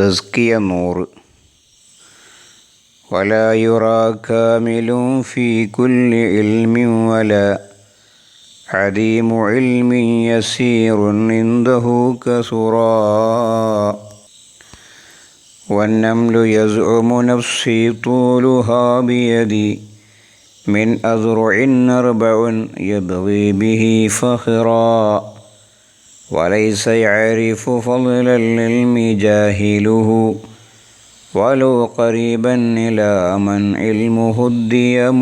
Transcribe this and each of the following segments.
تزكية نور ولا يرى كامل في كل علم ولا عديم علم يسير عنده كثرا والنمل يزعم نفسي طولها بيدي من أذرع أربع يبغي به فخرا. وليس يعرف فضل العلم جاهله ولو قريبا إلى من علمه الديم.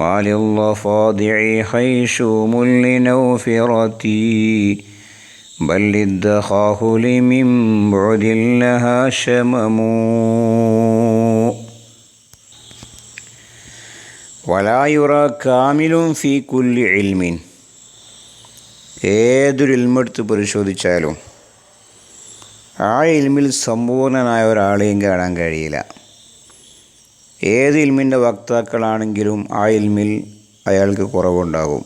للضفادع خيشوم لنوفرتي بل للدخاه من بعد لها شمم. ولا يرى كامل في كل علم. ഏതൊരു ഇൽമെടുത്ത് പരിശോധിച്ചാലും ആ ഇൽമിൽ സമ്പൂർണനായ ഒരാളെയും കാണാൻ കഴിയില്ല. ഏത് ഇൽമിന്റെ വക്താക്കളാണെങ്കിലും ആ ഇൽമിൽ അയാൾക്ക് കുറവുണ്ടാകും.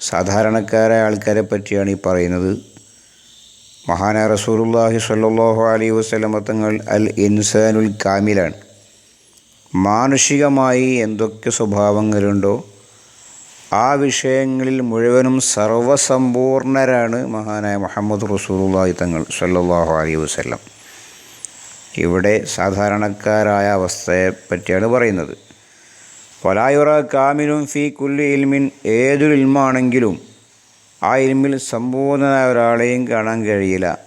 സാധാരണക്കാരായ ആൾക്കാരെ പറ്റിയാണ് ഈ പറയുന്നത്. മഹാന റസൂലുല്ലാഹി സല്ലാഹു അലൈഹി വസല്ലമ തങ്ങൾ അൽ ഇൻസാനുൽ കാമിലാണ്. മാനുഷികമായി എന്തൊക്കെ സ്വഭാവങ്ങളുണ്ടോ ആ വിഷയങ്ങളിൽ മുഴുവനും സർവസമ്പൂർണരാണ് മഹാനായ മുഹമ്മദ് റസൂലുള്ളാഹി തങ്ങൾ സല്ലല്ലാഹു അലൈഹി വസല്ലം. ഇവിടെ സാധാരണക്കാരായ അവസ്ഥയെ പറ്റിയാണ് പറയുന്നത്. വലായുറ കാമിലും ഫി കുല്ലി ഇൽമിൻ ഏതൊരു ഇൽമാണെങ്കിലും ആ ഇൽമിൽ സമ്പൂർണനായ ഒരാളെയും കാണാൻ കഴിയില്ല.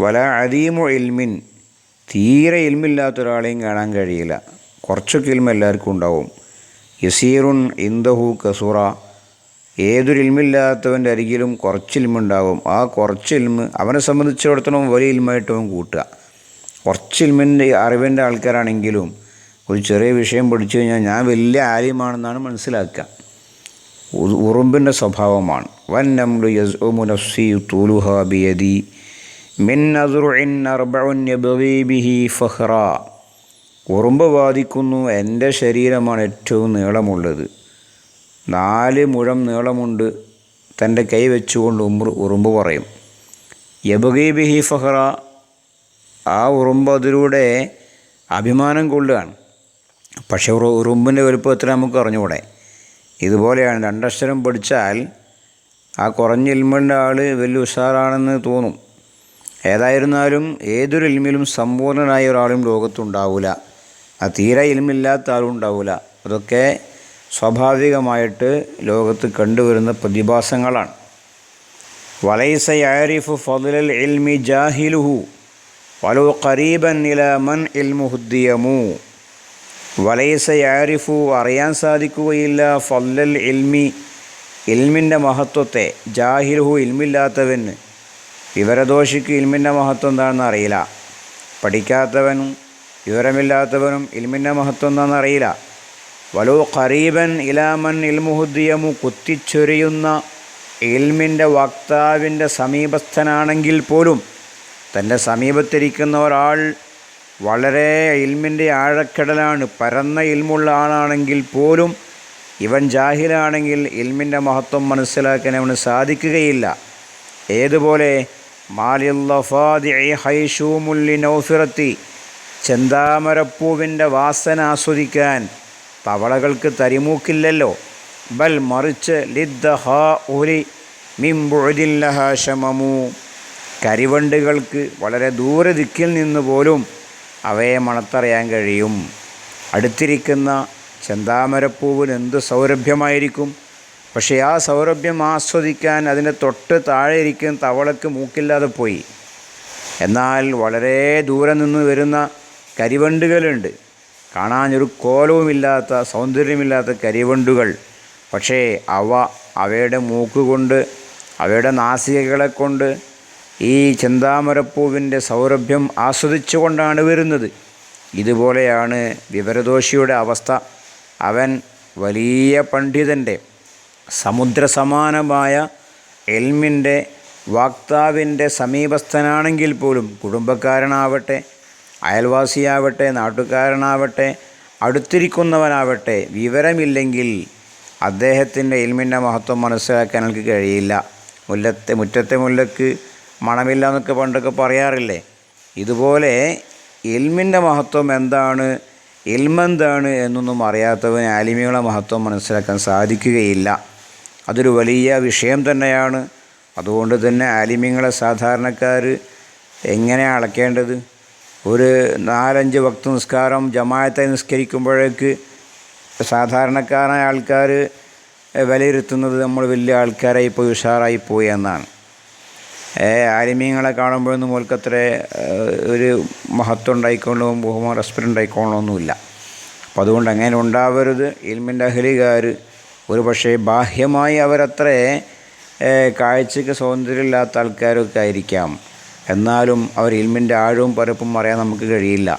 വല അദീമു ഇൽമിൻ തീരെ ഇൽമില്ലാത്ത ഒരാളെയും കാണാൻ കഴിയില്ല. കുറച്ചൊക്കെ ഇൽമ എല്ലാവർക്കും ഉണ്ടാവും. യസീറുൻ ഇന്ദഹു കസുറ. ഏതൊരു ഇൽമില്ലാത്തവന്റെ അരികിലും കുറച്ച് ഇൽമുണ്ടാകും. ആ കുറച്ച് ഇൽമ് അവനെ സംബന്ധിച്ചിടത്തോളം വലിയ ഇൽമായിട്ട് അവൻ കൂട്ടുക. കുറച്ച് ഇൽമിന്റെ അറിവിന്റെ ആൾക്കാരാണെങ്കിലും ഒരു ചെറിയ വിഷയം പഠിച്ചു കഴിഞ്ഞാൽ ഞാൻ വലിയ ആര്യമാണെന്നാണ് മനസ്സിലാക്കുക. ഉറുമ്പിന്റെ സ്വഭാവമാണ്. വൻ നംലു യസ് നഫ്സി മുനഫ്സി ബിയദി മിൻ അസുറുൻ അർബഉൻ യബ്ഗി ബിഹി ഫഖ്റ ഉറുമ്പ് ബാധിക്കുന്നു. എന്റെ ശരീരമാണ് ഏറ്റവും നീളമുള്ളത്. നാല് മുഴം നീളമുണ്ട്. തന്റെ കൈ വെച്ചുകൊണ്ട് ഉമ്ര ഉറുമ്പ് പറയും. യബുഗി ബിഹി ഫഹ്റ ആ ഉറുമ്പ് അതിലൂടെ അഭിമാനം കൊള്ളുകയാണ്. പക്ഷേ ഉറുമ്പിന്റെ വലുപ്പത്തിൽ നമുക്ക് അറിഞ്ഞുകൂടെ? ഇതുപോലെയാണ് രണ്ടക്ഷരം പഠിച്ചാൽ ആ കുറഞ്ഞ ഇൽമിന്റെ ആൾ വലിയ ഉഷാറാണെന്ന് തോന്നും. ഏതായിരുന്നാലും ഏതൊരു ഇൽമിലും സമ്പൂർണനായ ഒരാളും ലോകത്തുണ്ടാവില്ല ആ തീരെ ഇൽമില്ലാത്ത ആളും ഉണ്ടാവില്ല അതൊക്കെ സ്വാഭാവികമായിട്ട് ലോകത്ത് കണ്ടുവരുന്ന പ്രതിഭാസങ്ങളാണ്. വലൈസ യാരിഫു ഫضലൽ ഇൽമി ജാഹിലുഹു വലോ കരീബൻ ഇല മൻ ഇൽമുഹുദ്ദിയമു. വലൈസ യാരിഫു അറിയാൻ സാധിക്കുകയില്ല ഫല്ലൽ ഇൽമി ഇൽമിന്റെ മഹത്വത്തെ ജാഹിലുഹു ഇൽമില്ലാത്തവന്. വിവരദോഷിക്ക് ഇൽമിന്റെ മഹത്വം എന്താണെന്ന് അറിയില്ല. പഠിക്കാത്തവനും വിവരമില്ലാത്തവനും ഇൽമിന്റെ മഹത്വം എന്താണെന്ന് അറിയില്ല വലോ ഖറീബൻ ഇലാമൻ ഇൽമുഹുദ്ദിയമു കുത്തിച്ചൊരിയുന്ന ഇൽമിന്റെ വക്താവിന്റെ സമീപസ്ഥനാണെങ്കിൽ പോലും തന്റെ സമീപത്തിരിക്കുന്ന ഒരാൾ വളരെ ഇൽമിന്റെ ആഴക്കടലാണ് പരന്ന ഇൽമുള്ള ആളാണെങ്കിൽ പോലും ഇവൻ ജാഹിലാണെങ്കിൽ ഇൽമിന്റെ മഹത്വം മനസ്സിലാക്കാൻ അവന് സാധിക്കുകയില്ല. ഏതുപോലെ? മാലില്ലഫാദി ഹൈഷൂമുല്ലി നൗഫിറത്തി ചെന്താമരപ്പൂവിന്റെ വാസന ആസ്വദിക്കാൻ തവളകൾക്ക് തരിമൂക്കില്ലല്ലോ. ബൽ മറിച്ച് ലിദ്ദ ഹാ ഉലി മിംബുദില്ലഹാശമമു കരിവണ്ടുകൾക്ക് വളരെ ദൂരെ ദിക്കിൽ നിന്ന് പോലും അവയെ മണത്തറിയാൻ കഴിയും. അടുത്തിരിക്കുന്ന ചെന്താമരപ്പൂവിന് എന്ത് സൗരഭ്യമായിരിക്കും? പക്ഷേ ആ സൗരഭ്യം ആസ്വദിക്കാൻ അതിന്റെ തൊട്ട് താഴെ ഇരിക്കുന്ന തവളക്ക് മൂക്കില്ലാതെ പോയി. എന്നാൽ വളരെ ദൂരെ നിന്ന് വരുന്ന കരിവണ്ടുകളുണ്ട്. കാണാനൊരു കോലവുമില്ലാത്ത സൗന്ദര്യമില്ലാത്ത കരിവണ്ടുകൾ. പക്ഷേ അവ അവയുടെ മൂക്കുകൊണ്ട് അവയുടെ നാസികകളെ കൊണ്ട് ഈ ചെന്താമരപ്പൂവിന്റെ സൗരഭ്യം ആസ്വദിച്ചുകൊണ്ടാണ് വരുന്നത്. ഇതുപോലെയാണ് വിവരദോഷിയുടെ അവസ്ഥ. അവൻ വലിയ പണ്ഡിതന്റെ സമുദ്രസമാനമായ എൽമിന്റെ വാക്താവിന്റെ സമീപസ്ഥനാണെങ്കിൽ പോലും കുടുംബക്കാരനാവട്ടെ അയൽവാസിയാവട്ടെ നാട്ടുകാരനാവട്ടെ അടുത്തിരിക്കുന്നവനാവട്ടെ വിവരമില്ലെങ്കിൽ അദ്ദേഹത്തിന്റെ ഇൽമിന്റെ മഹത്വം മനസ്സിലാക്കാൻ എനിക്ക് കഴിയില്ല. മുല്ലത്തെ മുറ്റത്തെ മുല്ലക്ക് മണമില്ല എന്നൊക്കെ പണ്ടൊക്കെ പറയാറില്ലേ? ഇതുപോലെ ഇൽമിന്റെ മഹത്വം എന്താണ് ഇൽമെന്താണ് എന്നൊന്നും അറിയാത്തവന് ആലിമികളെ മഹത്വം മനസ്സിലാക്കാൻ സാധിക്കുകയില്ല. അതൊരു വലിയ വിഷയം തന്നെയാണ്. അതുകൊണ്ട് തന്നെ ആലിമ്യങ്ങളെ സാധാരണക്കാർ എങ്ങനെയാണ് അളക്കേണ്ടത്? ഒരു നാലഞ്ച് വക്ത നിസ്കാരം ജമായത്തെ നിസ്കരിക്കുമ്പോഴേക്ക് സാധാരണക്കാരായ ആൾക്കാർ വിലയിരുത്തുന്നത് നമ്മൾ വലിയ ആൾക്കാരായി പോയി ഉഷാറായി പോയി എന്നാണ്. ആലിമീങ്ങളെ കാണുമ്പോഴൊന്നും ഓൽക്കത്ര ഒരു മഹത്വം ഉണ്ടായിക്കൊള്ളും ബഹുമാൻ റെസ്പെക്റ്റ് ഉണ്ടായിക്കൊള്ളൊന്നുമില്ല അപ്പോൾ അതുകൊണ്ട് അങ്ങനെ ഉണ്ടാവരുത്. ഇൽമിന്റെ അഹലികാർ ഒരു പക്ഷേ ബാഹ്യമായി അവരത്ര കാഴ്ചയ്ക്ക് സ്വാതന്ത്ര്യമില്ലാത്ത ആൾക്കാരൊക്കെ ആയിരിക്കാം. എന്നാലും അവർ ഇൽമിന്റെ ആഴവും പരപ്പും അറിയാൻ നമുക്ക് കഴിയില്ല.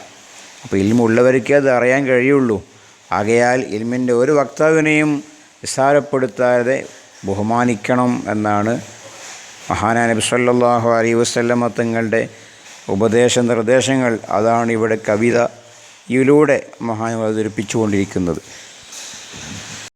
അപ്പോൾ ഇൽമുള്ളവർക്കേ അത് അറിയാൻ കഴിയുള്ളൂ. ആകയാൽ ഇൽമിന്റെ ഒരു വക്താവിനെയും നിസ്സാരപ്പെടുത്താതെ ബഹുമാനിക്കണം എന്നാണ് മഹാനാ നബി സല്ലല്ലാഹു അലൈഹി വസല്ലമ തങ്ങളുടെ ഉപദേശ നിർദ്ദേശങ്ങൾ അതാണ് ഇവിടെ കവിതയിലൂടെ മഹാൻ അവതരിപ്പിച്ചുകൊണ്ടിരിക്കുന്നത്.